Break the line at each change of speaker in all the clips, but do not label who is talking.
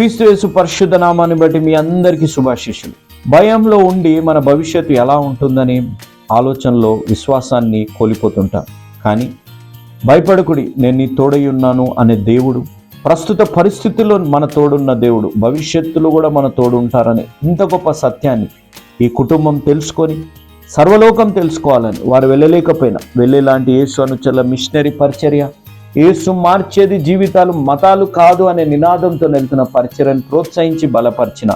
క్రీస్తు యేసు పరిశుద్ధ నామాన్ని బట్టి మీ అందరికీ శుభాశిష్యులు భయంలో ఉండి మన భవిష్యత్తు ఎలా ఉంటుందని ఆలోచనలో విశ్వాసాన్ని కోల్పోతుంటాం. కానీ భయపడకుడి నేను నీ తోడై ఉన్నాను అనే దేవుడు ప్రస్తుత పరిస్థితుల్లో మన తోడున్న దేవుడు భవిష్యత్తులో కూడా మన తోడు ఉంటారనే ఇంత గొప్ప సత్యాన్ని ఈ కుటుంబం తెలుసుకొని సర్వలోకం తెలుసుకోవాలని వారు వెళ్ళలేకపోయినా వెళ్ళేలాంటి యేసు అనుచరుల మిషనరీ పరిచర్య యేసు మార్చేది జీవితాలు మతాలు కాదు అనే నినాదంతో వెళ్తున్న పరిచయను ప్రోత్సహించి బలపరిచిన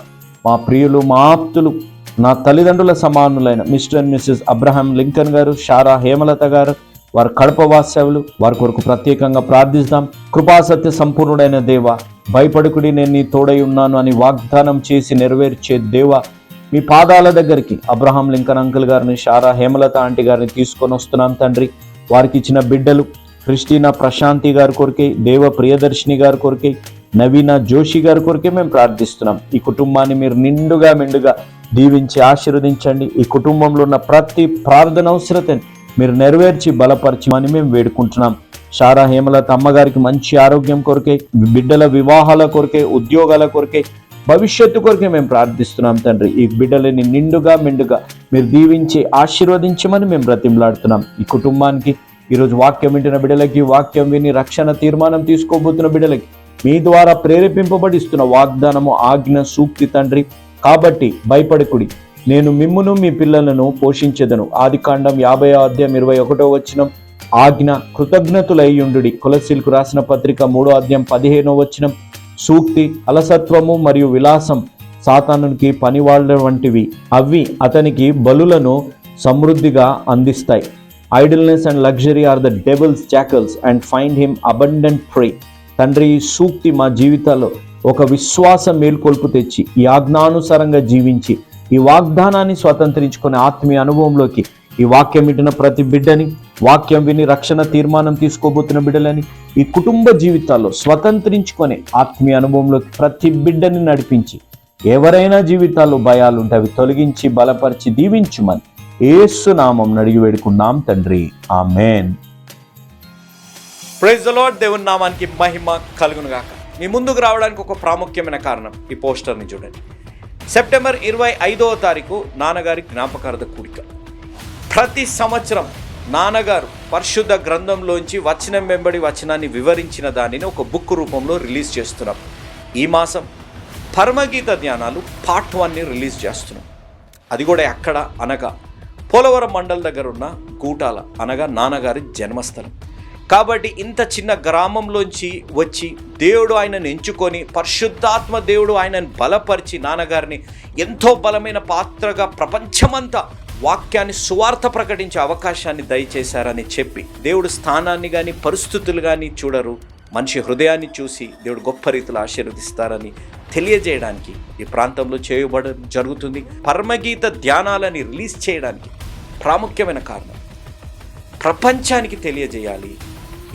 మా ప్రియులు మా ఆప్తులు నా తల్లిదండ్రుల సమానులైన Mr and Mrs Abraham Lincoln గారు షారా హేమలత గారు వారి కడప వాస్తవులు వారి కొరకు ప్రత్యేకంగా ప్రార్థిస్తాం. కృపాసత్య సంపూర్ణుడైన దేవ భయపడుకుడి నేను నీ తోడై ఉన్నాను అని వాగ్దానం చేసి నెరవేర్చే దేవ మీ పాదాల దగ్గరికి అబ్రహాం లింకన్ అంకుల్ గారిని షారా హేమలత ఆంటీ గారిని తీసుకొని వస్తున్నాం తండ్రి. వారికి ఇచ్చిన బిడ్డలు క్రిస్టినా ప్రశాంతి గారి కొరకే దేవ ప్రియదర్శిని గారి కొరకే నవీన జోషి గారి కొరకే మేము ప్రార్థిస్తున్నాం. ఈ కుటుంబాన్ని మీరు నిండుగా మెండుగా దీవించి ఆశీర్వదించండి. ఈ కుటుంబంలో ఉన్న ప్రతి ప్రార్థన అవసరతని మీరు నెరవేర్చి బలపరచమని మేము వేడుకుంటున్నాం. షారా హేమలత అమ్మగారికి మంచి ఆరోగ్యం కొరకే బిడ్డల వివాహాల కొరకే ఉద్యోగాల కొరకే భవిష్యత్తు కొరకే మేము ప్రార్థిస్తున్నాం తండ్రి. ఈ బిడ్డలని నిండుగా మెండుగా మీరు దీవించి ఆశీర్వదించమని మేము బ్రతిమలాడుతున్నాం. ఈ కుటుంబానికి ఈరోజు వాక్యం వింటున్న బిడ్డలకి వాక్యం విని రక్షణ తీర్మానం తీసుకోబోతున్న బిడ్డలకి మీ ద్వారా ప్రేరేపింపబడి ఇస్తున్న వాగ్దానము ఆజ్ఞ సూక్తి తండ్రి. కాబట్టి భయపడకుడి. నేను మిమ్మును మీ పిల్లలను పోషించెదను. ఆది కాండం యాభై అధ్యాయం ఇరవై ఒకటో వచ్చినం ఆజ్ఞ కృతజ్ఞతులయ్యుండు కులశీలకు రాసిన పత్రిక మూడో అధ్యాయం పదిహేనో వచ్చినం సూక్తి అలసత్వము మరియు విలాసం సాతానునికి పనివాళ్ళ వంటివి అవి అతనికి బలులను సమృద్ధిగా అందిస్తాయి. Idleness and luxury are the devil's jackals and find him abundant prey తండ్రి సూక్తి మా జీవితాల్లో ఒక విశ్వాస మేల్కొల్పు తెచ్చి ఈ ఆజ్ఞానుసారంగా జీవించి ఈ వాగ్దానాన్ని స్వతంత్రించుకునే ఆత్మీయ అనుభవంలోకి ఈ వాక్యం వింటున్న ప్రతి బిడ్డని వాక్యం విని రక్షణ తీర్మానం తీసుకోబోతున్న బిడ్డలని ఈ కుటుంబ జీవితాల్లో స్వతంత్రించుకొని ఆత్మీయ అనుభవంలోకి ప్రతి బిడ్డని నడిపించి ఎవరైనా జీవితాల్లో భయాలుంటే అవి తొలగించి బలపరిచి దీవించుమని ఏసు నామం నడిగి వేడుకున్నాం తండ్రి. ఆమెన్.
ప్రైజ్ లాడ్ దేవుని నామానికి మహిమ కలుగునుగాక మీ ముందుకు రావడానికి ఒక ప్రాముఖ్యమైన కారణం ఈ పోస్టర్ని చూడండి. సెప్టెంబర్ ఇరవై ఐదవ తారీఖు నాన్నగారి జ్ఞాపకార్థ కూడిక. ప్రతి సంవత్సరం నాన్నగారు పరిశుద్ధ గ్రంథంలోంచి వచనం వెంబడి వచనాన్ని వివరించిన దానిని ఒక బుక్ రూపంలో రిలీజ్ చేస్తున్నాం. ఈ మాసం పరమగీత ధ్యానాలు పార్ట్ వన్ని రిలీజ్ చేస్తున్నాం. అది కూడా ఎక్కడ అనగా పోలవరం మండల్ దగ్గర ఉన్న గూటాల అనగా నాన్నగారి జన్మస్థలం. కాబట్టి ఇంత చిన్న గ్రామంలోంచి వచ్చి దేవుడు ఆయనను ఎంచుకొని పరిశుద్ధాత్మ దేవుడు ఆయనను బలపరిచి నాన్నగారిని ఎంతో బలమైన పాత్రగా ప్రపంచమంతా వాక్యాన్ని సువార్త ప్రకటించే అవకాశాన్ని దయచేశారని చెప్పి దేవుడు స్థానాన్ని కానీ పరిస్థితులు కానీ చూడరు. మనిషి హృదయాన్ని చూసి దేవుడు గొప్ప రీతిలో ఆశీర్వదిస్తారని తెలియజేయడానికి ఈ ప్రాంతంలో చేయబడ జరుగుతుంది పరమగీత ధ్యానాలని రిలీజ్ చేయడానికి ప్రాముఖ్యమైన కారణం. ప్రపంచానికి తెలియజేయాలి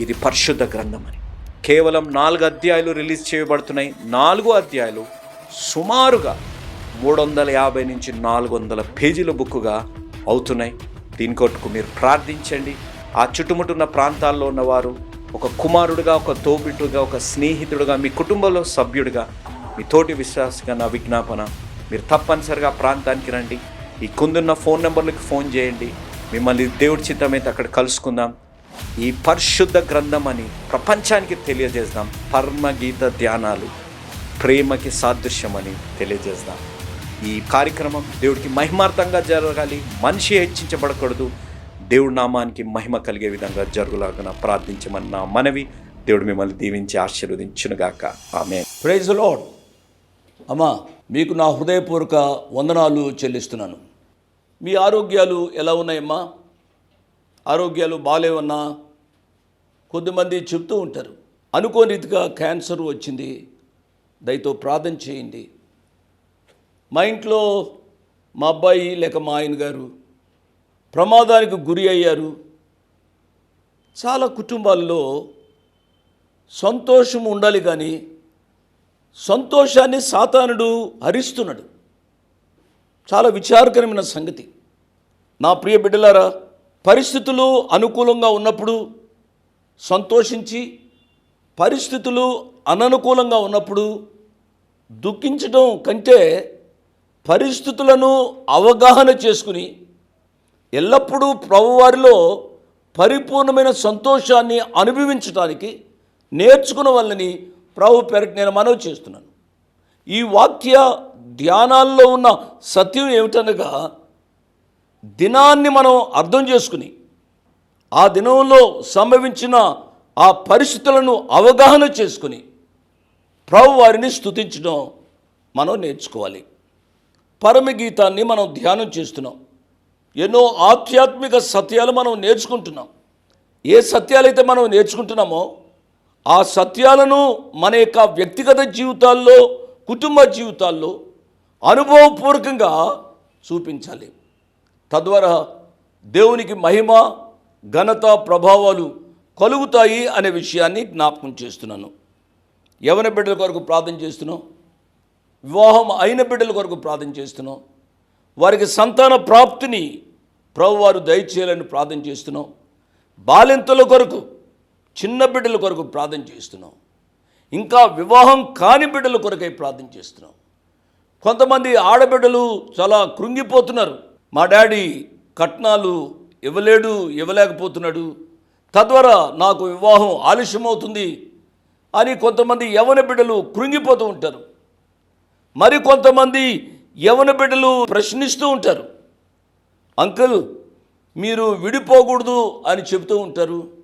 ఇది పరిశుద్ధ గ్రంథం అని కేవలం నాలుగు అధ్యాయులు రిలీజ్ చేయబడుతున్నాయి. నాలుగు అధ్యాయులు సుమారుగా మూడు వందల యాభై నుంచి నాలుగు వందల పేజీల బుక్కుగా అవుతున్నాయి. దీని కొట్టుకు మీరు ప్రార్థించండి. ఆ చుట్టుముట్టున్న ప్రాంతాల్లో ఉన్నవారు ఒక కుమారుడుగా ఒక తోబిట్టుగా ఒక స్నేహితుడుగా మీ కుటుంబంలో సభ్యుడిగా మీ తోటి విశ్వాసంగా నా విజ్ఞాపన. మీరు తప్పనిసరిగా ప్రాంతానికి రండి. ఈ కుందున్న ఫోన్ నెంబర్లకు ఫోన్ చేయండి. మిమ్మల్ని దేవుడి చిత్తమైతే అక్కడ కలుసుకుందాం. ఈ పరిశుద్ధ గ్రంథం అని ప్రపంచానికి తెలియజేద్దాం పర్మగీత ధ్యానాలు ప్రేమకి సాదృశ్యమని తెలియజేద్దాం ఈ కార్యక్రమం దేవుడికి మహిమార్థంగా జరగాలి. మనిషి హెచ్చించబడకూడదు. దేవుడి నామానికి మహిమ కలిగే విధంగా జరుగులాగా ప్రార్థించమని నా మనవి. దేవుడు మిమ్మల్ని దీవించి ఆశీర్వదించునుగాక. ఆమె
ప్రైజ్ లార్డ్. అమ్మా మీకు నా హృదయపూర్వక వందనాలు చెల్లిస్తున్నాను. మీ ఆరోగ్యాలు ఎలా ఉన్నాయమ్మా? ఆరోగ్యాలు బాగాలేవన్నా కొద్దిమంది చెప్తూ ఉంటారు అనుకోని రీతిగా క్యాన్సర్ వచ్చింది దయతో ప్రార్థన చేయండి. మా ఇంట్లో మా అబ్బాయి లేక మా ఆయన గారు ప్రమాదానికి గురి అయ్యారు. చాలా కుటుంబాల్లో సంతోషం ఉండాలి కానీ సంతోషాన్ని సాతానుడు హరిస్తున్నాడు. చాలా విచారకరమైన సంగతి. నా ప్రియ బిడ్డలారా పరిస్థితులు అనుకూలంగా ఉన్నప్పుడు సంతోషించి పరిస్థితులు అననుకూలంగా ఉన్నప్పుడు దుఃఖించడం కంటే పరిస్థితులను అవగాహన చేసుకుని ఎల్లప్పుడూ ప్రభువారిలో పరిపూర్ణమైన సంతోషాన్ని అనుభవించడానికి నేర్చుకున్న వాళ్ళని ప్రభు పేరటి నేను మనవి చేస్తున్నాను. ఈ వాక్య ధ్యానాల్లో ఉన్న సత్యం ఏమిటనగా దినాన్ని మనం అర్థం చేసుకుని ఆ దినంలో సంభవించిన ఆ పరిస్థితులను అవగాహన చేసుకుని ప్రభు వారిని స్తుతించడం మనం నేర్చుకోవాలి. పరమగీతాన్ని మనం ధ్యానం చేస్తున్నాం. ఎన్నో ఆధ్యాత్మిక సత్యాలు మనం నేర్చుకుంటున్నాం. ఏ సత్యాలైతే మనం నేర్చుకుంటున్నామో ఆ సత్యాలను మన యొక్క వ్యక్తిగత జీవితాల్లో కుటుంబ జీవితాల్లో అనుభవపూర్వకంగా చూపించాలి. తద్వారా దేవునికి మహిమ ఘనత ప్రభావాలు కలుగుతాయి అనే విషయాన్ని జ్ఞాపకం చేస్తున్నాను. యవన బిడ్డల కొరకు ప్రార్థన చేస్తున్నాం వివాహం అయిన బిడ్డల కొరకు ప్రార్థన చేస్తున్నాం వారికి సంతాన ప్రాప్తిని ప్రభువారు దయచేయాలని ప్రార్థన చేస్తున్నాం బాలింతల కొరకు చిన్న బిడ్డల కొరకు ప్రార్థన చేస్తున్నాం. ఇంకా వివాహం కాని బిడ్డల కొరకై ప్రార్థన చేస్తున్నాం. కొంతమంది ఆడబిడ్డలు చాలా కృంగిపోతున్నారు. మా డాడీ కట్నాలు ఇవ్వలేడు ఇవ్వలేకపోతున్నాడు. తద్వారా నాకు వివాహం ఆలస్యమవుతుంది అని కొంతమంది యవన బిడ్డలు కృంగిపోతూ ఉంటారు. మరి కొంతమంది యవన బిడ్డలు ప్రశ్నిస్తూ ఉంటారు. అంకుల్ మీరు విడిపోకూడదు అని చెబుతూ ఉంటారు.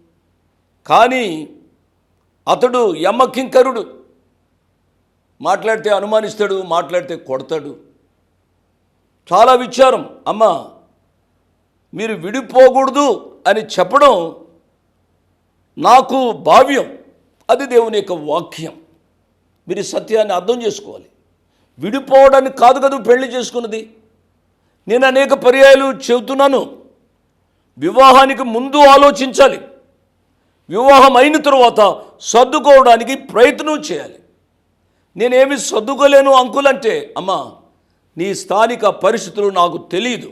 కానీ అతడు యమ్మకింకరుడు మాట్లాడితే అనుమానిస్తాడు మాట్లాడితే కొడతాడు. చాలా విచారం. అమ్మ మీరు విడిపోకూడదు అని చెప్పడం నాకు భావ్యం. అది దేవుని యొక్క వాక్యం. మీరు సత్యాన్ని అర్థం చేసుకోవాలి. విడిపోవడానికి కాదు కదా పెళ్ళి చేసుకున్నది. నేను అనేక పర్యాయాలు చెబుతున్నాను. వివాహానికి ముందు ఆలోచించాలి. వివాహం అయిన తరువాత సర్దుకోవడానికి ప్రయత్నం చేయాలి. నేనేమి సర్దుకోలేను అంకులంటే అమ్మా నీ స్థానిక పరిస్థితులు నాకు తెలియదు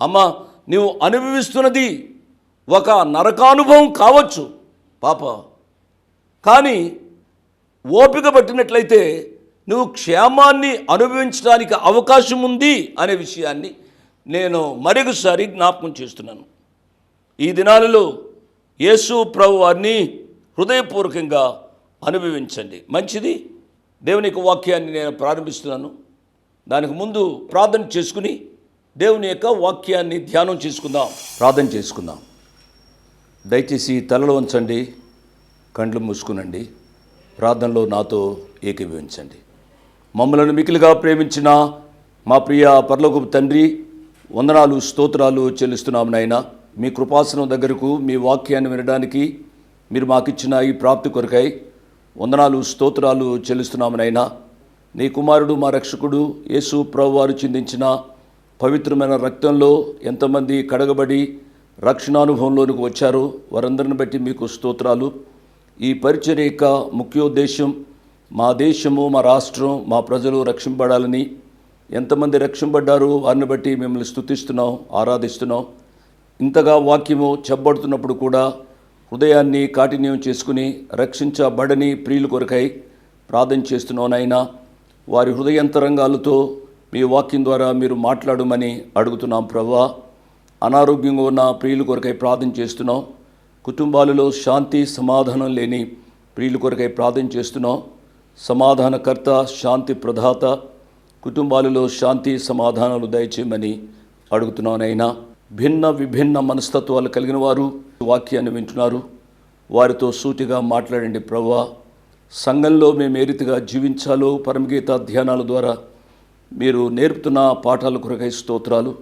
అమ్మా నువ్వు అనుభవిస్తున్నది ఒక నరకానుభవం కావచ్చు పాప. కానీ ఓపిక పట్టినట్లయితే నువ్వు క్షేమాన్ని అనుభవించడానికి అవకాశం ఉంది అనే విషయాన్ని నేను మరొకసారి జ్ఞాపకం చేస్తున్నాను. ఈ దినాలలో యేసు ప్రభు వారిని హృదయపూర్వకంగా అనుభవించండి. మంచిది. దేవుని యొక్క వాక్యాన్ని నేను ప్రారంభిస్తున్నాను. దానికి ముందు ప్రార్థన చేసుకుని దేవుని యొక్క వాక్యాన్ని ధ్యానం చేసుకుందాం. ప్రార్థన చేసుకుందాం. దయచేసి తలలో ఉంచండి కండ్లు మూసుకునండి ప్రార్థనలో నాతో ఏకీభవించండి. మమ్మలను మికిలిగా ప్రేమించిన మా ప్రియ పర్లోకపు తండ్రి వందనాలు స్తోత్రాలు చెల్లిస్తున్నాము నాయనా. మీ కృపాసనం దగ్గరకు మీ వాక్యాన్ని వినడానికి మీరు మాకిచ్చిన ఈ ప్రాప్తి కొరకై వందనాలు స్తోత్రాలు చెల్లిస్తున్నాము నాయన నీ కుమారుడు మా రక్షకుడు యేసు ప్రభువారు చిందించిన పవిత్రమైన రక్తంలో ఎంతమంది కడగబడి రక్షణానుభవంలోనికి వచ్చారో వారందరిని బట్టి మీకు స్తోత్రాలు. ఈ పరిచర్య యొక్క ముఖ్యోద్దేశం మా దేశము మా రాష్ట్రం మా ప్రజలు రక్షింపబడాలని. ఎంతమంది రక్షింపడ్డారో వారిని బట్టి మిమ్మల్ని స్తుతిస్తున్నాం ఆరాధిస్తున్నాం. ఇంతగా వాక్యము చెప్పబడుతున్నప్పుడు కూడా హృదయాన్ని కాఠిన్యం చేసుకుని రక్షించబడని ప్రియుల కొరకై ప్రార్థన చేస్తున్నానైనా వారి హృదయంతరంగాలతో మీ వాక్యం ద్వారా మీరు మాట్లాడమని అడుగుతున్నాం ప్రభా. అనారోగ్యంగా ఉన్న ప్రియుల కొరకై ప్రార్థన చేస్తున్నాం కుటుంబాలలో శాంతి సమాధానం లేని ప్రియుల కొరకై ప్రార్థన చేస్తున్నాం సమాధానకర్త శాంతి ప్రదాత కుటుంబాలలో శాంతి సమాధానాలు దయచేయమని అడుగుతున్నానైనా భిన్న విభిన్న మనస్తత్వాలు కలిగిన వారు వాక్యాన్ని వింటున్నారు. వారితో సూటిగా మాట్లాడండి ప్రభా సంఘంలో మేము ఏ రీతిగా జీవించాలో పరమగీత ధ్యానాల ద్వారా మీరు నేర్పుతున్న పాఠాల కొరకై స్తోత్రాలు.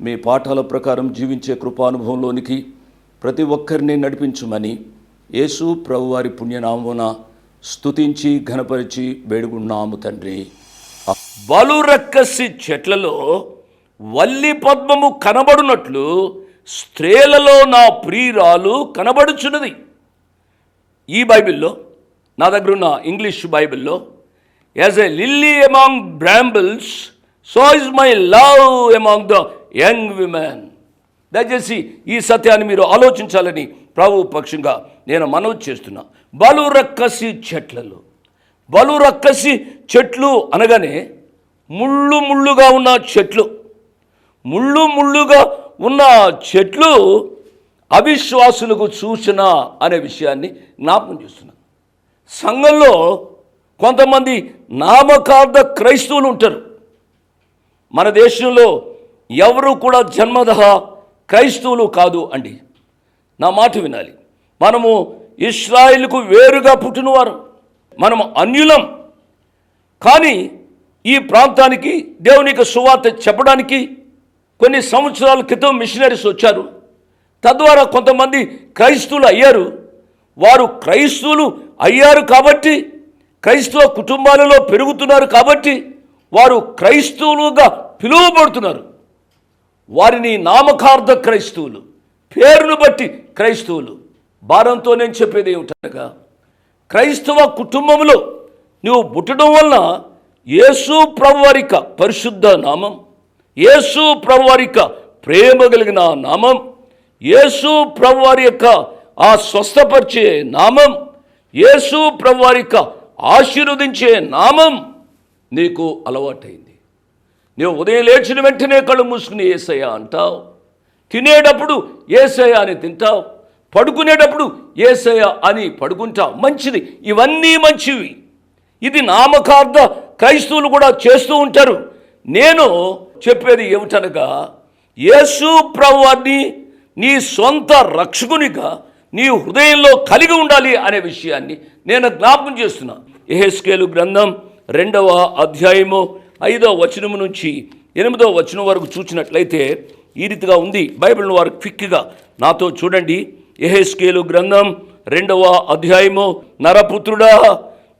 మీ పాఠాల ప్రకారం జీవించే కృపానుభవంలోనికి ప్రతి ఒక్కరిని నడిపించమని యేసు ప్రభువారి పుణ్యనామమున స్తుతించి ఘనపరిచి వేడుకున్నాము తండ్రి. బలురక్కసి చెట్లలో వల్లి పద్మము కనబడునట్లు స్త్రీలలో నా ప్రియురాలు కనబడుచున్నది. ఈ బైబిల్లో నా దగ్గర ఉన్న ఇంగ్లీష్ బైబిల్లో as a lily among brambles so is my love among the young women దయచేసి ఈ సత్యాన్ని మీరు ఆలోచించాలని ప్రభు పక్షంగా నేను మనవి చేస్తున్నా. బలు రక్కసి చెట్లలో. బలు రక్కసి చెట్లు అనగానే ముళ్ళు ముళ్ళుగా ఉన్న చెట్లు. ముళ్ళు ముళ్ళుగా ఉన్న చెట్లు అవిశ్వాసులకు సూచన అనే విషయాన్ని జ్ఞాపకం చేస్తున్నాను సంఘంలో కొంతమంది నామకార్థ క్రైస్తవులు ఉంటారు. మన దేశంలో ఎవరు కూడా జన్మద క్రైస్తవులు కాదు అండి. నా మాట వినాలి. మనము ఇస్రాయిల్కు వేరుగా పుట్టినవారు. మనము అన్యులం. కానీ ఈ ప్రాంతానికి దేవుని యొక్క సువార్త చెప్పడానికి కొన్ని సంవత్సరాల క్రితం మిషనరీస్ వచ్చారు. తద్వారా కొంతమంది క్రైస్తవులు అయ్యారు. వారు క్రైస్తవులు అయ్యారు కాబట్టి క్రైస్తవ కుటుంబాలలో పెరుగుతున్నారు కాబట్టి వారు క్రైస్తవులుగా పిలువబడుతున్నారు. వారిని నామకార్థ క్రైస్తవులు పేరును బట్టి క్రైస్తవులు. భారంతో నేను చెప్పేది ఏమిటనగా క్రైస్తవ కుటుంబంలో నువ్వు పుట్టడం వలన యేసు ప్రభువారిక పరిశుద్ధ నామం యేసు ప్రభువారిక ప్రేమ కలిగిన నామం యేసు ప్రభువారి యొక్క ఆ స్వస్థపరిచే నామం యేసు ప్రభువారి యొక్క ఆశీర్వదించే నామం నీకు అలవాటైంది. నువ్వు ఉదయం లేచిన వెంటనే కళ్ళు మూసుకుని ఏసయ్య అంటావు. తినేటప్పుడు ఏసయ్య అని తింటావు. పడుకునేటప్పుడు ఏసయ అని పడుకుంటావు. మంచిది. ఇవన్నీ మంచివి. ఇది నామకార్థ క్రైస్తవులు కూడా చేస్తూ ఉంటారు. నేను చెప్పేది ఏమిటనగా యేసు ప్రభువాన్ని నీ సొంత రక్షకునిగా నీ హృదయంలో కలిగి ఉండాలి అనే విషయాన్ని నేను జ్ఞాపకం చేస్తున్నా. ఎహెస్కేలు గ్రంథం రెండవ అధ్యాయము ఐదవ వచనము నుంచి ఎనిమిదవ వచనం వరకు చూసినట్లయితే ఈ రీతిగా ఉంది. బైబిల్ను వారు క్విక్గా నాతో చూడండి. ఎహెస్కేలు గ్రంథం రెండవ అధ్యాయము నరపుత్రుడా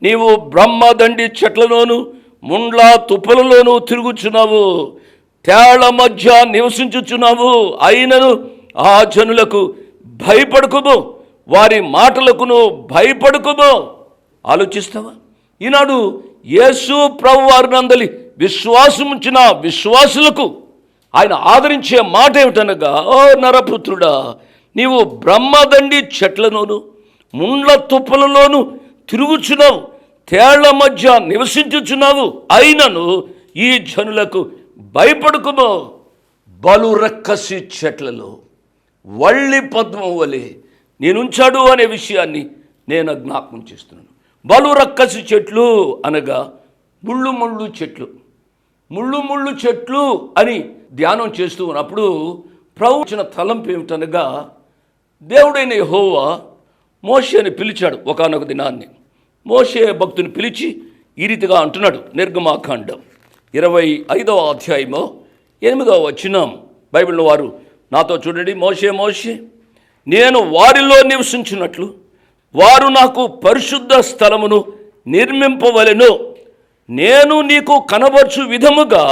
నీవు బ్రహ్మదండి చెట్లలోను ముండ్ల తుప్పలలోనూ తిరుగుచున్నావు. తేళ్ళ మధ్య నివసించుచున్నావు. అయినను ఆ జనులకు భయపడుకుము. వారి మాటలకును భయపడుకుము. ఆలోచిస్తావా? ఈనాడు యేసు ప్రభు వారి నందలి విశ్వాసం ఉంచిన విశ్వాసులకు ఆయన ఆదరించే మాట ఏమిటనగా ఓ నరపుత్రుడా నీవు బ్రహ్మదండి చెట్లలోను ముండ్ల తుప్పలలోను తిరుగుచున్నావు తేళ్ళ మధ్య నివసించుచున్నావు. అయినను ఈ జనులకు భయపడుకుమో. బలు రక్కసి చెట్లలో వళ్ళి పద్మం వలె నేనుంచాడు అనే విషయాన్ని నేను జ్ఞాపకం చేస్తున్నాను. బలు రక్కసి చెట్లు అనగా ముళ్ళు ముళ్ళు చెట్లు. ముళ్ళు ముళ్ళు చెట్లు అని ధ్యానం చేస్తూ ఉన్నప్పుడు ప్రవచన తలంపు ఏమిటనగా దేవుడైన హోవా మోషేని పిలిచాడు ఒకానొక దినాన్ని. మోషే భక్తుని పిలిచి ఈ రీతిగా అంటున్నాడు నిర్గమాకాండం. ఇరవై ఐదవ అధ్యాయము ఎనిమిదవ వచనం. బైబిల్ వారు నాతో చూడండి మోషే మోసే నేను వారిలో నివసించినట్లు వారు నాకు పరిశుద్ధ స్థలమును నిర్మింపవలను. నేను నీకు కనబరచు విధముగా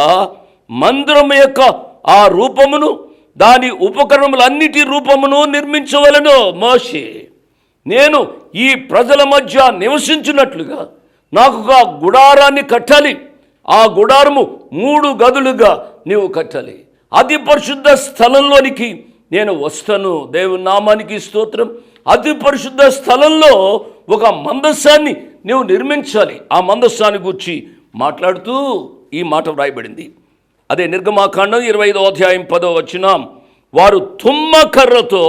మందిరం యొక్క ఆ రూపమును దాని ఉపకరణములన్నిటి రూపమును నిర్మించవలను మోషే. నేను ఈ ప్రజల మధ్య నివసించినట్లుగా నాకు ఒక గుడారాన్ని కట్టాలి. ఆ గుడారము మూడు గదులుగా నీవు కట్టాలి. అతి పరిశుద్ధ స్థలంలోనికి నేను వస్తాను. దేవుని నామానికి స్తోత్రం. అతి పరిశుద్ధ స్థలంలో ఒక మందస్సాన్ని నీవు నిర్మించాలి. ఆ మందస్సాన్ని గురించి మాట్లాడుతూ ఈ మాట వ్రాయబడింది. అదే నిర్గమాకాండం ఇరవై ఐదో అధ్యాయం పదో వచ్చిన వారు తుమ్మ కర్రతో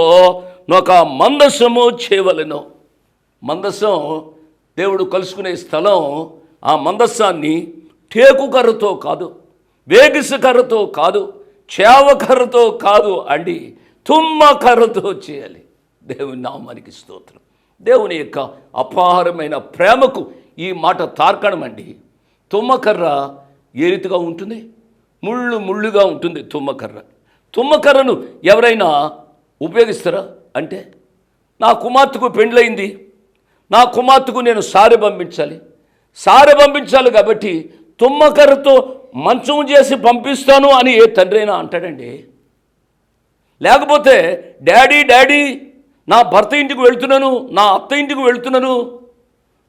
ఒక మందసము చేయవలెను. మందసం దేవుడు కలుసుకునే స్థలం ఆ మందస్సాన్ని టేకు కర్రతో కాదు వేగిస కర్రతో కాదు చేవ కర్రతో కాదు అండి తుమ్మ కర్రతో చేయాలి. దేవుని నామానికి స్తోత్రం. దేవుని యొక్క అపారమైన ప్రేమకు ఈ మాట తార్కణం అండి తుమ్మకర్ర ఏ రీతిగా ఉంటుంది? ముళ్ళు ముళ్ళుగా ఉంటుంది తుమ్మకర్ర. తుమ్మకర్రను ఎవరైనా ఉపయోగిస్తారా? అంటే నా కుమార్తెకు పెండ్లయింది నా కుమార్తెకు నేను సారె పంపించాలి. సారె పంపించాలి కాబట్టి తుమ్మకర్రతో మంచం చేసి పంపిస్తాను అని ఏ తండ్రి అయినా అంటాడండి. లేకపోతే డాడీ డాడీ నా భర్త ఇంటికి వెళ్తున్నాను నా అత్త ఇంటికి వెళ్తున్నాను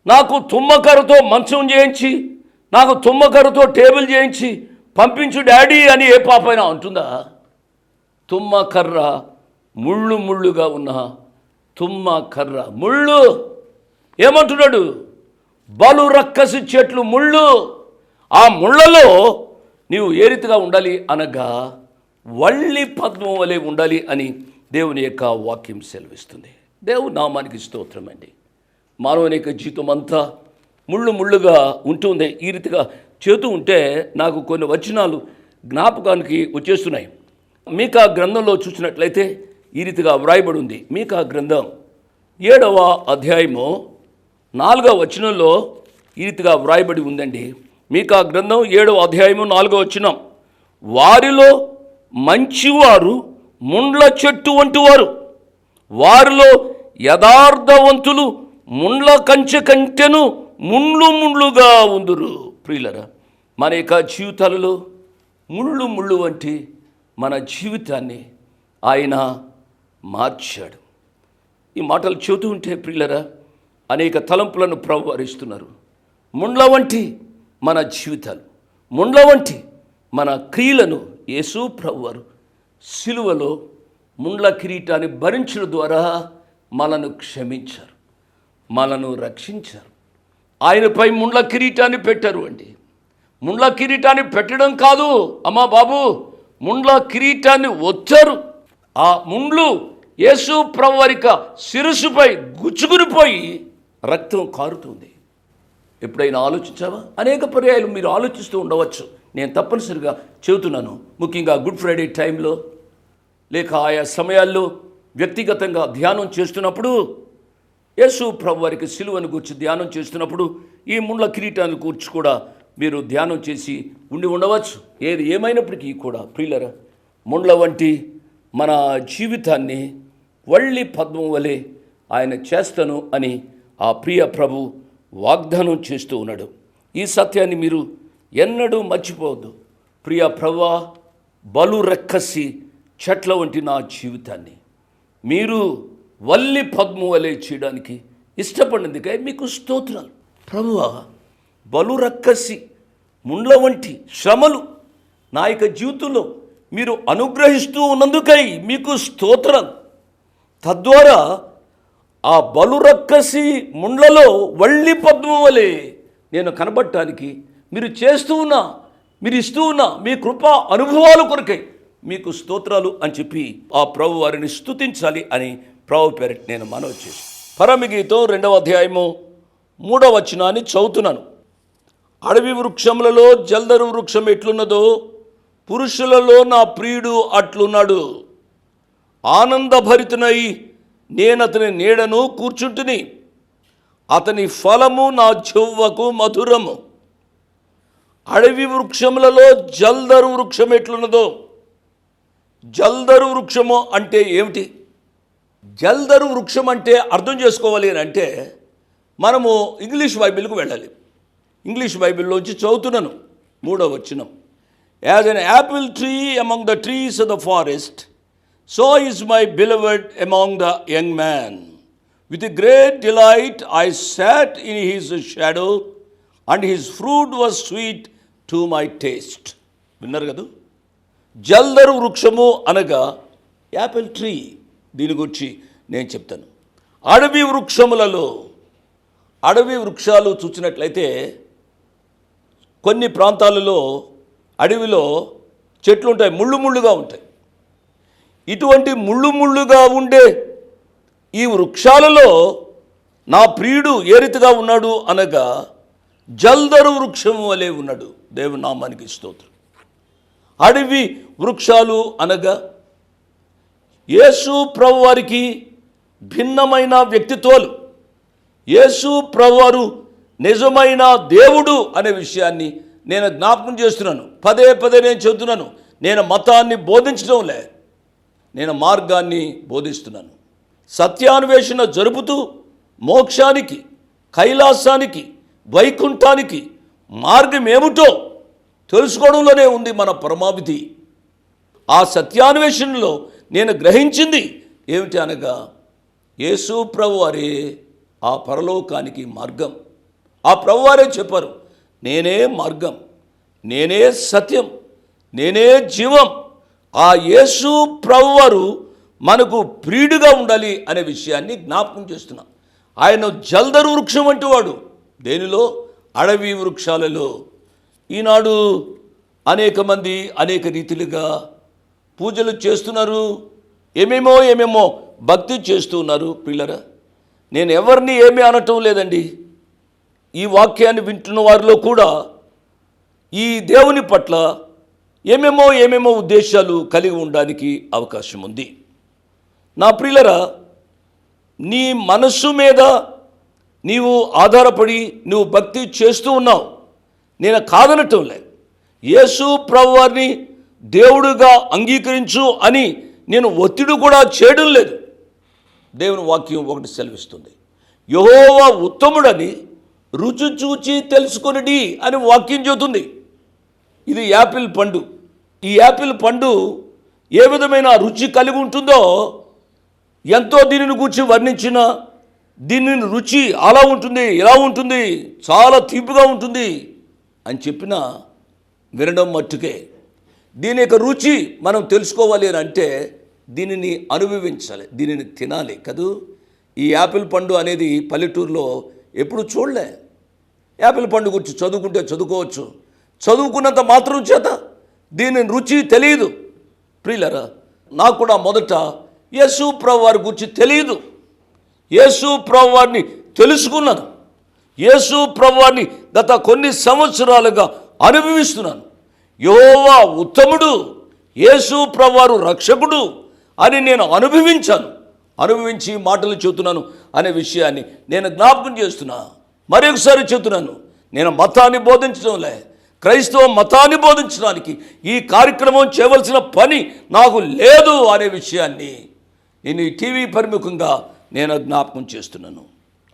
నాకు తుమ్మకర్రతో మంచం చేయించి నాకు తుమ్మకర్రతో టేబుల్ చేయించి పంపించు డాడీ అని ఏ పాపైనా అంటుందా? తుమ్మకర్ర ముళ్ళు ముళ్ళుగా ఉన్న తుమ్మ కర్ర ముళ్ళు. ఏమంటున్నాడు? బలు రక్కసి చెట్లు ముళ్ళు. ఆ ముళ్ళలో నీవు ఏ రీతిగా ఉండాలి అనగా వల్లి పద్మం వలె ఉండాలి అని దేవుని యొక్క వాక్యం సెలవిస్తుంది. దేవుని నామానికి స్తోత్రం అండి మానవుని యొక్క జీవితం అంతా ముళ్ళు ముళ్ళుగా ఉంటుంది ఈ రీతిగా చేతూ ఉంటే నాకు కొన్ని వచనాలు జ్ఞాపకానికి వచ్చేస్తున్నాయి. మీకు ఆ గ్రంథంలో చూసినట్లయితే ఈ రీతిగా వ్రాయబడి ఉంది మీకు ఆ గ్రంథం ఏడవ అధ్యాయము నాలుగవ వచనంలో ఈ రీతిగా వ్రాయబడి ఉందండి. మీకు ఆ గ్రంథం ఏడవ అధ్యాయము నాలుగవ వచనం. వారిలో మంచివారు ముండ్ల చెట్టు వంటి వారు. వారిలో యథార్థవంతులు ముండ్ల కంచె కంటెను ముండ్లు ముండ్లుగా ఉందురు. ప్రియులరా మన యొక్క జీవితాలలో ముళ్ళు ముళ్ళు వంటి మన జీవితాన్ని ఆయన మార్చాడు. ఈ మాటలు చెబుతూ ఉంటే ప్రియులరా అనేక తలంపులను ప్రవరిస్తున్నారు ముండ్ల వంటి మన జీవితాలు. ముండ్ల వంటి మన క్రియలను యేసు ప్రభు సిలువలో ముండ్ల కిరీటాన్ని భరించడం ద్వారా మనను క్షమించారు. మనను రక్షించారు. ఆయనపై ముండ్ల కిరీటాన్ని పెట్టారు అండి. ముండ్ల కిరీటాన్ని పెట్టడం కాదు అమ్మా బాబు ముండ్ల కిరీటాన్ని వచ్చారు ఆ ముండ్లు యేసు ప్రవరిక శిరస్సుపై గుచ్చుకునిపోయి రక్తం కారుతుంది. ఎప్పుడైనా ఆలోచించావా? అనేక పర్యాయాలు మీరు ఆలోచిస్తూ ఉండవచ్చు. నేను తప్పనిసరిగా చెబుతున్నాను. ముఖ్యంగా గుడ్ ఫ్రైడే టైంలో లేక ఆయా సమయాల్లో వ్యక్తిగతంగా ధ్యానం చేస్తున్నప్పుడు యేసు ప్రభు వారికి సిలువను గురించి ధ్యానం చేస్తున్నప్పుడు ఈ ముండ్ల కిరీటాన్ని కూర్చి కూడా మీరు ధ్యానం చేసి ఉండి ఉండవచ్చు. ఏది ఏమైనప్పటికీ కూడా ప్రియులరా ముండ్ల వంటి మన జీవితాన్ని వళ్ళి పద్మం వలె ఆయన చేస్తాను అని ఆ ప్రియ ప్రభు వాగ్దానం చేస్తూ ఉన్నాడు. ఈ సత్యాన్ని మీరు ఎన్నడూ మర్చిపోవద్దు. ప్రియ ప్రభా బలు రెక్కసి చెట్ల వంటి నా జీవితాన్ని. మీరు వల్లి పద్ము వలె చేయడానికి ఇష్టపడినందుకే మీకు స్తోత్రాలు. ప్రభువా బలు రక్కసి ముండ్ల వంటి శ్రమలు నా యొక్క జీవితంలో మీరు అనుగ్రహిస్తూ ఉన్నందుకై మీకు స్తోత్రం తద్వారా ఆ బలురక్కసి ముండ్లలో వళ్ళి పద్మం వలె నేను కనబడటానికి మీరు చేస్తూ ఉన్నా మీరు ఇస్తూ ఉన్న మీ కృప అనుభవాలు కొరకై మీకు స్తోత్రాలు అని చెప్పి ఆ ప్రభు వారిని స్తుతించాలి అని ప్రభు పేరిట నేను మనవి చేసి పరమగీతం రెండవ అధ్యాయము మూడవ వచనాన్ని చదువుతున్నాను. అడవి వృక్షములలో జల్దరు వృక్షం ఎట్లున్నదో పురుషులలో నా ప్రియుడు అట్లున్నాడు. ఆనందభరితునై నేను అతని నీడను కూర్చుంటుని. అతని ఫలము నా చెవ్వకు మధురము. అడవి వృక్షములలో జల్దరు వృక్షం ఎట్లున్నదో. జల్దరు వృక్షము అంటే ఏమిటి? జల్దరు వృక్షం అంటే అర్థం చేసుకోవాలి అని అంటే మనము ఇంగ్లీష్ బైబిల్కు వెళ్ళాలి. ఇంగ్లీష్ బైబిల్లోంచి చదువుతున్నాను. మూడవ వచ్చినం as an apple tree among the trees of the forest so is my beloved among the young man with great delight I sat in his shadow and his fruit was sweet to my taste విన్నారు కదా? జల్దరు వృక్షము అనగా Apple tree. దీని గురించి నేను చెప్తాను. అడవి వృక్షములలో అడవి వృక్షాలు చూసినట్లయితే కొన్ని ప్రాంతాలలో అడవిలో చెట్లు ఉంటాయి ముళ్ళు ముళ్ళుగా ఉంటాయి. ఇటువంటి ముళ్ళు ముళ్ళుగా ఉండే ఈ వృక్షాలలో నా ప్రియుడు ఏ రీతిగా ఉన్నాడు అనగా జల్దరు వృక్షము వలె ఉన్నాడు. దేవుని నామానికి స్తోత్రం. అడవి వృక్షాలు అనగా యేసు ప్రభు వారికి భిన్నమైన వ్యక్తిత్వాలు. యేసు ప్రభువారు నిజమైన దేవుడు అనే విషయాన్ని నేను జ్ఞాపకం చేస్తున్నాను. పదే పదే నేను చెబుతున్నాను. నేను మతాన్ని బోధించడం లేదు. నేను మార్గాన్ని బోధిస్తున్నాను. సత్యాన్వేషణ జరుపుతూ మోక్షానికి కైలాసానికి వైకుంఠానికి మార్గం ఏమిటో తెలుసుకోవడంలోనే ఉంది మన పరమావిధి. ఆ సత్యాన్వేషణలో నేను గ్రహించింది ఏమిటి అనగా యేసు ప్రభువారే ఆ పరలోకానికి మార్గం. ఆ ప్రభువారే చెప్పారు నేనే మార్గం నేనే సత్యం నేనే జీవం ఆ యేసు ప్రభువారు మనకు ప్రియుడిగా ఉండాలి అనే విషయాన్ని జ్ఞాపకం చేస్తున్నాం. ఆయన జల్దరు వృక్షం వంటి వాడు. దేనిలో? అడవి వృక్షాలలో. ఈనాడు అనేక మంది అనేక రీతిలుగా పూజలు చేస్తున్నారు. ఏమేమో ఏమేమో భక్తి చేస్తున్నారు పిల్లరా. నేను ఎవరిని ఏమీ అనటం లేదండి. ఈ వాక్యాన్ని వింటున్న వారిలో కూడా ఈ దేవుని పట్ల ఏమేమో ఏమేమో ఉద్దేశాలు కలిగి ఉండడానికి అవకాశం ఉంది నా ప్రియులరా నీ మనస్సు మీద నీవు ఆధారపడి నువ్వు భక్తి చేస్తూ ఉన్నావు. నేను కాదనటం లే యేసు ప్రభువారిని దేవుడుగా అంగీకరించు అని నేను ఒత్తిడి కూడా చేయడం లేదు. దేవుని వాక్యం ఒకటి సెలవిస్తుంది. యహోవా ఉత్తముడని రుచి చూచి తెలుసుకొనిడి అని వాక్యం చెబుతుంది. ఇది యాపిల్ పండు. ఈ యాపిల్ పండు ఏ విధమైన రుచి కలిగి ఉంటుందో ఎంతో దీనిని గురించి వర్ణించిన దీనిని రుచి అలా ఉంటుంది ఇలా ఉంటుంది చాలా తీపిగా ఉంటుంది అని చెప్పిన వినడం మట్టుకే. దీని యొక్క రుచి మనం తెలుసుకోవాలి అని అంటే దీనిని అనుభవించాలి దీనిని తినాలి కదూ? ఈ యాపిల్ పండు అనేది పల్లెటూరులో ఎప్పుడు చూడలే. యాపిల్ పండు గురించి చదువుకుంటే చదువుకోవచ్చు. చదువుకున్నంత మాత్రం చేత దీని రుచి తెలియదు. ప్రియులరా నాకు కూడా మొదట యేసు ప్రభు వారి గురించి తెలియదు. యేసు ప్రభు వారిని తెలుసుకున్నాను. యేసు ప్రభు వారిని గత కొన్ని సంవత్సరాలుగా అనుభవిస్తున్నాను. యోవా ఉత్తముడు యేసు ప్రభువారు రక్షకుడు అని నేను అనుభవించాను. అనుభవించి మాటలు చెబుతున్నాను అనే విషయాన్ని నేను జ్ఞాపకం చేస్తున్నా. మరొకసారి చెబుతున్నాను నేను మతాన్ని బోధించడంలే. క్రైస్తవ మతాన్ని బోధించడానికి ఈ కార్యక్రమం చేయవలసిన పని నాకు లేదు అనే విషయాన్ని నేను ఈ టీవీ పరిముఖంగా నేను జ్ఞాపకం చేస్తున్నాను.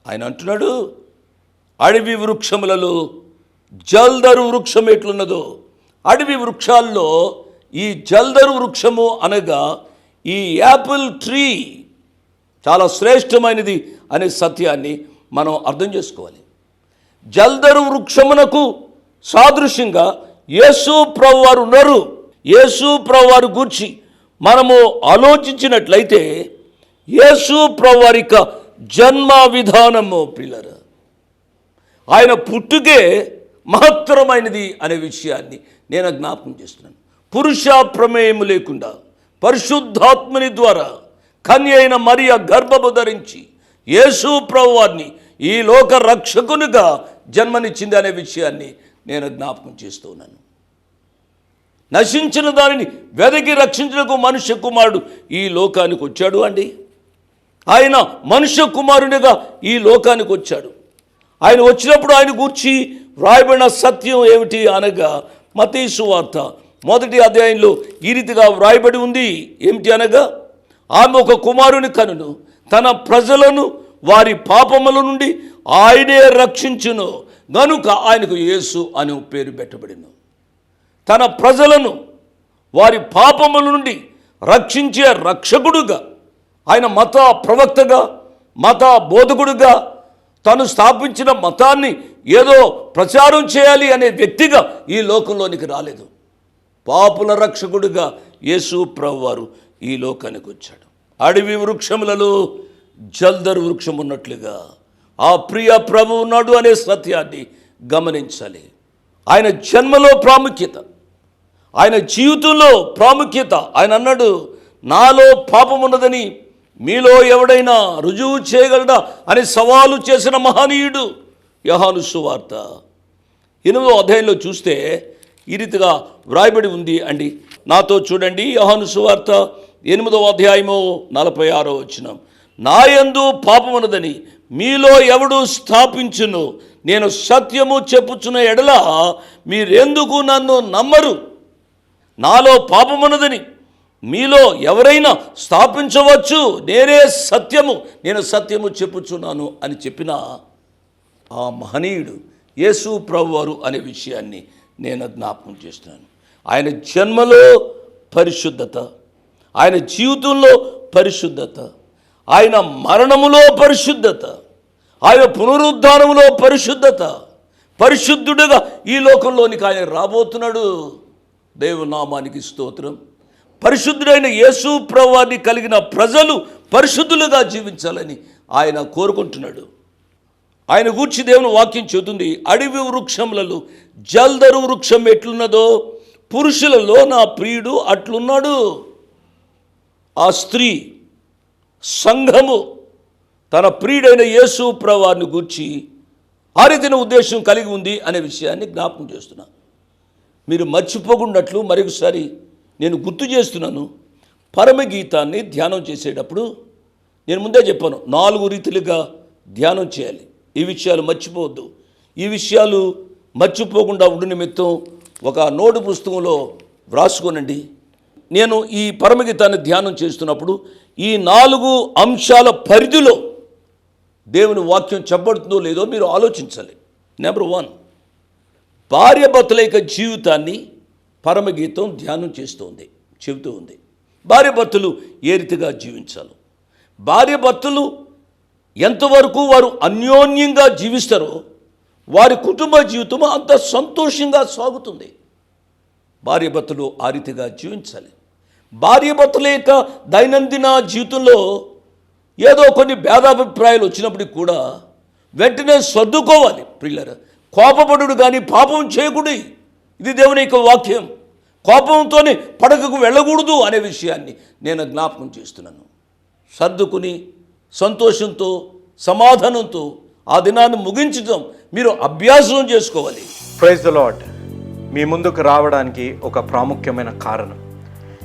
ఆయన అంటున్నాడు అడవి వృక్షములలో జల్దరు వృక్షం ఎట్లున్నదో అడవి వృక్షాల్లో ఈ జల్దరు వృక్షము అనగా ఈ యాపిల్ ట్రీ చాలా శ్రేష్టమైనది అనే సత్యాన్ని మనం అర్థం చేసుకోవాలి. జల్దరు వృక్షమునకు సాదృశ్యంగా యేసు ప్రభువారు ఉన్నారు. యేసు ప్రభువారు గూర్చి మనము ఆలోచించినట్లయితే యేసు ప్రభువారి యొక్క జన్మ విధానము పిల్లర. ఆయన పుట్టుకే మహత్తరమైనది అనే విషయాన్ని నేను జ్ఞాపకం చేస్తున్నాను. పురుష ప్రమేయం లేకుండా పరిశుద్ధాత్మని ద్వారా కన్య అయిన మరియ గర్భము ధరించి యేసు ప్రభువారిని ఈ లోక రక్షకునిగా జన్మనిచ్చింది అనే విషయాన్ని నేను జ్ఞాపకం చేస్తూ ఉన్నాను. నశించిన దానిని వెదకి రక్షించడానికి మనుష్య కుమారుడు ఈ లోకానికి వచ్చాడు అండి. ఆయన మనుష్య కుమారునిగా ఈ లోకానికి వచ్చాడు. ఆయన వచ్చినప్పుడు ఆయన గూర్చి వ్రాయబడిన సత్యం ఏమిటి అనగా మతీసు వార్త మొదటి అధ్యాయంలో ఈ రీతిగా వ్రాయబడి ఉంది. ఏమిటి అనగా ఆమె ఒక కుమారుని కనును తన ప్రజలను వారి పాపముల నుండి ఆయనే రక్షించును. గనుక ఆయనకు యేసు అని పేరు పెట్టబడిను. తన ప్రజలను వారి పాపముల నుండి రక్షించే రక్షకుడుగా ఆయన మత ప్రవక్తగా మత బోధకుడుగా తను స్థాపించిన మతాన్ని ఏదో ప్రచారం చేయాలి అనే వ్యక్తిగా ఈ లోకంలోనికి రాలేదు. పాపుల రక్షకుడుగా యేసు ప్రభువారు ఈ లోకానికి వచ్చాడు. అడవి వృక్షములలో జల్దరు వృక్షం ఉన్నట్లుగా ఆ ప్రియ ప్రభు ఉన్నాడు అనే సత్యాన్ని గమనించాలి. ఆయన జన్మలో ప్రాముఖ్యత ఆయన జీవితంలో ప్రాముఖ్యత. ఆయన అన్నాడు నాలో పాపం ఉన్నదని మీలో ఎవడైనా రుజువు చేయగలడా? అని సవాలు చేసిన మహనీయుడు యహాను సువార్త. ఎనిమిదో అధ్యాయంలో చూస్తే ఈ రీతిగా వ్రాయబడి ఉంది అండి. నాతో చూడండి యహాను సువార్త ఎనిమిదవ అధ్యాయము నలభై ఆరో వచ్చిన నాయందు పాపమున్నదని మీలో ఎవడు స్థాపించును? నేను సత్యము చెప్పుచున్న ఎడల మీరెందుకు నన్ను నమ్మరు? నాలో పాపమున్నదని. మీలో ఎవరైనా స్థాపించవచ్చు? నేనే సత్యము. నేను సత్యము చెప్పుచున్నాను అని చెప్పిన ఆ మహనీయుడు యేసు ప్రభువారు అనే విషయాన్ని నేను జ్ఞాపకం చేస్తున్నాను. ఆయన జన్మలో పరిశుద్ధత ఆయన జీవితంలో పరిశుద్ధత ఆయన మరణములో పరిశుద్ధత ఆయన పునరుద్ధానములో పరిశుద్ధత పరిశుద్ధుడుగా ఈ లోకంలోనికి ఆయన రాబోతున్నాడు. దేవునామానికి స్తోత్రం. పరిశుద్ధుడైన యేసు ప్రవాన్ని కలిగిన ప్రజలు పరిశుద్ధులుగా జీవించాలని ఆయన కోరుకుంటున్నాడు. ఆయన గూర్చి దేవుని వాక్యం చెబుతుంది అడవి వృక్షములలో జల్దరు వృక్షం ఎట్లున్నదో పురుషులలో నా ప్రియుడు అట్లున్నాడు. ఆ స్త్రీ సంఘము తన ప్రియుడైన యేసు ప్రవారిని గూర్చి ఆరితిన ఉద్దేశం కలిగి ఉంది అనే విషయాన్ని జ్ఞాపకం చేస్తున్నా. మీరు మర్చిపోకున్నట్లు మరొకసారి నేను గుర్తు చేస్తున్నాను. పరమగీతాన్ని ధ్యానం చేసేటప్పుడు నేను ముందే చెప్పాను నాలుగు రీతిలుగా ధ్యానం చేయాలి. ఈ విషయాలు మర్చిపోవద్దు. ఈ విషయాలు మర్చిపోకుండా ఉండు నిమిత్తం ఒక నోటు పుస్తకంలో వ్రాసుకోనండి. నేను ఈ పరమగీతాన్ని ధ్యానం చేస్తున్నప్పుడు ఈ నాలుగు అంశాల పరిధిలో దేవుని వాక్యం చెప్పబడుతుందో లేదో మీరు ఆలోచించాలి. నెంబర్ వన్ భార్యభర్తల యొక్క జీవితాన్ని పరమగీతం ధ్యానం చేస్తుంది చెబుతూ ఉంది. భార్యభర్తలు ఏ రీతిగా జీవించాలి? భార్యభర్తలు ఎంతవరకు వారు అన్యోన్యంగా జీవిస్తారో వారి కుటుంబ జీవితం అంత సంతోషంగా సాగుతుంది. భార్యభర్తలు ఆ రీతిగా జీవించాలి. భార్యభర్తల యొక్క దైనందిన జీవితంలో ఏదో కొన్ని భేదాభిప్రాయాలు వచ్చినప్పటికి కూడా వెంటనే సర్దుకోవాలి. ప్రిల్లర కోపపడు కానీ పాపం చేయకూడదు. ఇది దేవుని యొక్క వాక్యం. కోపంతోనే పడకకు వెళ్ళకూడదు అనే విషయాన్ని నేను జ్ఞాపకం చేస్తున్నాను. సర్దుకుని సంతోషంతో సమాధానంతో ఆ దినాన్ని ముగించడం మీరు అభ్యాసం చేసుకోవాలి.
ప్రైజ్ ద లాడ్ మీ ముందుకు రావడానికి ఒక ప్రాముఖ్యమైన కారణం.